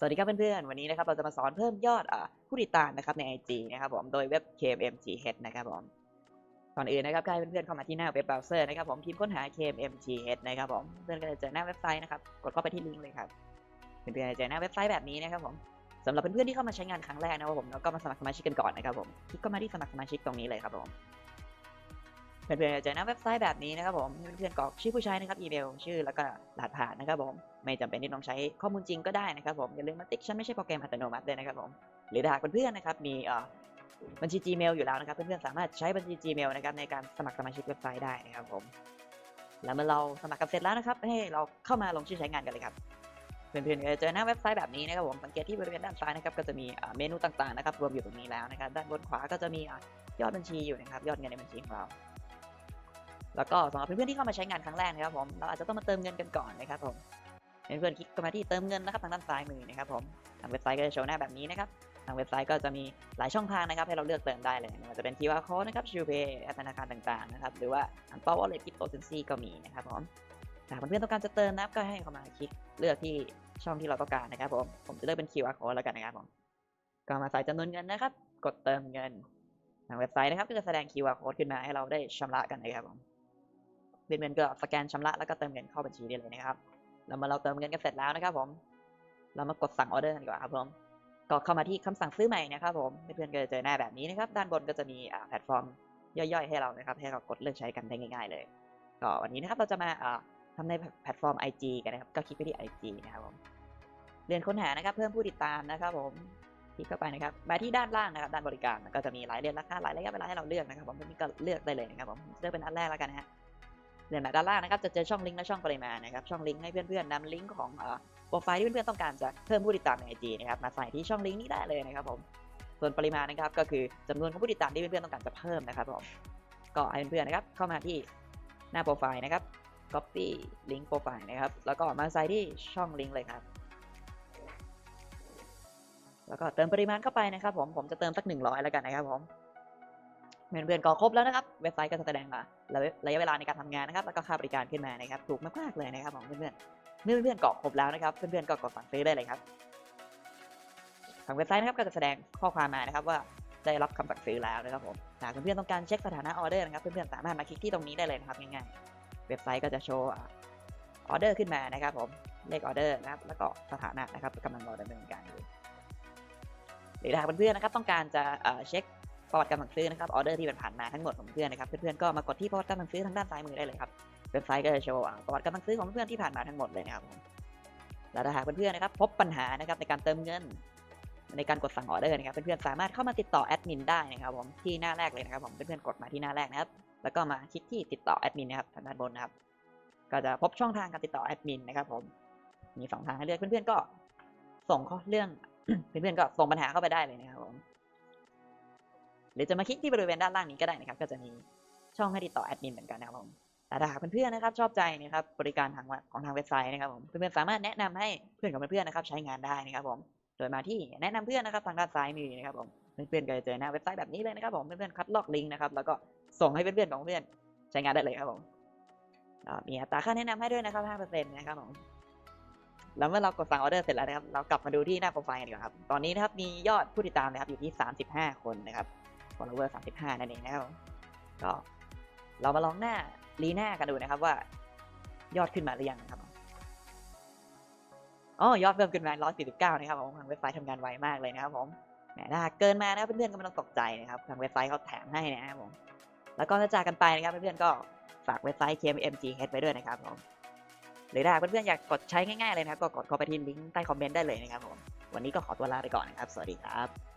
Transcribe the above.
สวัสดีครับเพื่อนๆ วันนี้นะครับเราจะมาสอนเพิ่มยอดอาผู้ติดตามนะครับใน IG นะครับผมโดยเว็บ KMGH นะครับผมก่อนอื่นนะครับก็ให้เพื่อนๆเข้ามาที่หน้าเว็บเบราว์เซอร์นะครับผมพิมพ์ค้นหา KMGH นะครับผมเพื่อนก็จะเจอหน้าเว็บไซต์นะครับกดเข้าไปที่ลิงก์เลยครับเพื่อนๆจะเจอหน้าเว็บไซต์แบบนี้นะครับผมสำหรับเพื่อนๆที่เข้ามาใช้งานครั้งแรกนะครับผมก็มาสมัครสมาชิกกันก่อนนะครับผมคลิกเข้ามาที่สมัครสมาชิกตรงนี้เลยครับผม เพื่อนๆจะเจอหน้าเว็บไซต์แบบนี้นะครับผมเพื่อนๆกรอกชื่อผู้ใช้นะครับอีเมลชื่อแล้วก็รหัสผ่านนะครับผมไม่จำเป็นที่ต้องใช้ข้อมูลจริงก็ได้นะครับผมอย่าลืมมาติ๊กฉันไม่ใช่โปรแกรมอัตโนมัติเลยนะครับผมหรือถ้าหากเพื่อนๆนะครับมีบัญชี Gmail อยู่แล้วนะครับเพื่อนๆสามารถใช้บัญชี Gmail นะครับในการสมัครสมาชิกเว็บไซต์ได้นะครับผมแล้วเมื่อเราสมัครกันเสร็จแล้วนะครับให้เราเข้ามาลงชื่อใช้งานกันเลยครับเพื่อนๆจะเจอหน้าเว็บไซต์แบบนี้นะครับผมสังเกตที่บริเวณด้านซ้ายนะครับก็จะมีเมนูต่างๆนะครับรวมอยู่ตรงนี้แล้วนะครับด้านบนขวาก็จะมียอดบัญชีอยู่นะครับยอดเงินในบัญชีของเรา แล้วก็สำหรับเพื่อนๆที่เข้ามาใช้งานครั้งแรกนะครับผมเราอาจจะต้องมาเติมเงินกันก่อนนะครับผมเพื่อนๆคลิกเข้ามาที่เติมเงินนะครับทางด้านซ้ายมือนะครับผมทางเว็บไซต์ก็จะโชว์หน้าแบบนี้นะครับทางเว็บไซต์ก็จะมีหลายช่องทางนะครับให้เราเลือกเติมได้เลยม่ว่าจะเป็น QR code นะครับ s h u p a y แอปธนาคารต่างๆนะครับหรือว่าอันเป้า wallet crypto currency ก็มีนะครับผมถ้าเพื่อนๆต้องการจะเติมนะครับก็ให้เข้ามาคลิกเลือกที่ช่องที่เราต้องการนะครับผมผมจะเลือกเป็น QR code แล้วกันนะครับผมก็มาใส่จำนวนเงินนะครับ กดเติมเงินทางเว็บไซต์นะครับก็จะแสดง QR code ขึ้นมาให้เราได้ชำระกันนะครับผม เพื่อนก็สแกนชำระแล้วก็เติมเงินเข้าบัญชีได้เลยนะครับ แล้วเมื่อเราเติมเงินกันเสร็จแล้วนะครับ ผม เรามากดสั่งออเดอร์กันดีกว่าครับผม ก็เข้ามาที่คำสั่งซื้อใหม่นะครับ ผมเพื่อนๆก็จะเจอหน้าแบบนี้นะครับ ด้านบนก็จะมีแพลตฟอร์มย่อยๆให้เรานะครับ ให้เรากดเลือกใช้กันได้ง่าย ๆ เลย ก็วันนี้นะครับเราจะมาอ่าทำในแพลตฟอร์ม IG กันนะครับ ก็คลิกไปที่ IG นะครับผม เรียนค้นหานะครับ เพิ่มผู้ติดตามนะครับ ผมคลิกเข้าไปนะครับ มาที่ด้านล่างนะครับ ด้านบริการก็จะมีหลายเรียนราคาหลายระยะเวลาให้เราเลือกนะครับ ผมเพื่อนๆก็เลือกได้เลยนะครับผมเลือกเป็นอันแรกแล้วกันนะฮะ เลื่อนมาด้านล่างนะครับจะเจอช่องลิงก์และช่องปริมาณนะครับช่องลิงก์ให้เพื่อนๆนำลิงก์ของโปรไฟล์ที่เพื่อนๆต้องการจะเพิ่มผู้ติดตามใน IG นะครับมาใส่ที่ช่องลิงก์นี้ได้เลยนะครับผมส่วนปริมาณนะครับก็คือจำนวนของผู้ติดตามที่เพื่อนๆต้องการจะเพิ่มนะครับผมก็ให้เพื่อนๆนะครับเข้ามาที่หน้าโปรไฟล์นะครับ copy ลิงก์โปรไฟล์นะครับแล้วก็มาใส่ที่ช่องลิงก์เลยครับแล้วก็เติมปริมาณเข้าไปนะครับผมผมจะเติมสัก100แล้วกันนะครับผม เพื่อนๆก็ครบแล้วนะครับ เว็บไซต์ก็จะแสดงมาระยะเวลาในการทำงานนะครับ แล้วก็ค่าบริการขึ้นมานะครับ ถูกมากๆเลยนะครับของเพื่อนๆเมื่อเพื่อนๆกรอกครบแล้วนะครับ เพื่อนๆก็กดสั่งซื้อได้เลยครับทางเว็บไซต์นะครับก็จะแสดงข้อความมานะครับว่าได้รับคำสั่งซื้อแล้วนะครับผมหากเพื่อนๆต้องการเช็คสถานะออเดอร์นะครับ เพื่อนๆสามารถมาคลิกที่ตรงนี้ได้เลยนะครับง่ายๆ เว็บไซต์ก็จะโชว์ออเดอร์ขึ้นมานะครับผม เลขออเดอร์นะครับ แล้วก็สถานะนะครับกำลังรอดำเนินการอยู่หรือถ้าเพื่อนๆนะครับต้องการจะเช็ค ประวัติการสั่งซื้อนะครับออเดอร์ที่ผ่านมาทั้งหมดของเพื่อนนะครับเพื่อนๆก็มากดที่ประวัติการสั่งซื้อทางด้านซ้ายมือได้เลยครับเว็บไซต์ก็จะโชว์ประวัติการสั่งซื้อของเพื่อนที่ผ่านมาทั้งหมดเลยนะครับผมแล้วถ้าหากเพื่อนๆนะครับพบปัญหานะครับในการเติมเงิน ในการกดสั่งออเดอร์นะครับเพื่อนๆสามารถเข้ามาติดต่อแอดมินได้นะครับผมที่หน้าแรกเลยนะครับผมเพื่อนๆกดมาที่หน้าแรกนะครับแล้วก็มาคลิกที่ติดต่อแอดมินนะครับทางด้านบนนะครับก็จะพบช่องทางการติดต่อแอดมินนะครับผมมีสองทางให้เลือกเพื่อนๆก็ส่งข้อเรื่องเพื่อนๆก็ส่งปัญหาเข้าไปได้เลยนะครับผม หรือจะมาคลิกที่บริเวณด้านล่างนี้ก็ได้นะครับ ก็จะมีช่องให้ติดต่อแอดมินเหมือนกันนะครับผมแต่ถ้าหากเพื่อนๆนะครับชอบใจนะครับบริการทางของทางเว็บไซต์นะครับผมเพื่อนๆสามารถแนะนำให้เพื่อนของเพื่อนๆนะครับใช้งานได้นะครับผมโดยมาที่แนะนำเพื่อนนะครับทางด้านซ้ายมือนะครับผมเพื่อนๆก็จะเจอหน้าเว็บไซต์แบบนี้เลยนะครับผมเพื่อนๆคัดลอกลิงก์นะครับแล้วก็ส่งให้เพื่อนๆของเพื่อนใช้งานได้เลยครับผมมีอัตราค่าแนะนำให้ด้วยนะครับ5%นะครับผมแล้วเมื่อเรากดสั่งออเดอร์เสร็จแล้วนะครับ เรากลับมาดูที่หน้าโปรไฟล์กันดีกว่าครับ ตอนนี้นะครับมียอดผู้ติดตามนะครับอยู่ที่ 35 คนนะครับ follower 35 นั่นเองนะครับก็เรามาลองหน้ารีหน้ากันดูนะครับว่ายอดขึ้นมาหรือยังนะครับอ๋อยอดเพิ่มขึ้นมา 149 นะครับผมทางเว็บไซต์ทำงานไวมากเลยนะครับผมแหมถ้าหาเกินมานะครับเพื่อนๆก็ไม่ต้องตกใจนะครับทางเว็บไซต์เขาแถมให้นะครับผมแล้วก็จะจากกันไปนะครับเพื่อนๆก็ฝากเว็บไซต์ KMMGH ไว้ด้วยนะครับผมหรือถ้าเพื่อนๆอยากกดใช้ง่ายๆเลยนะครับก็กดเข้าไปที่ลิงก์ใต้คอมเมนต์ได้เลยนะครับผมวันนี้ก็ขอตัวลาไปก่อนนะครับ สวัสดีครับ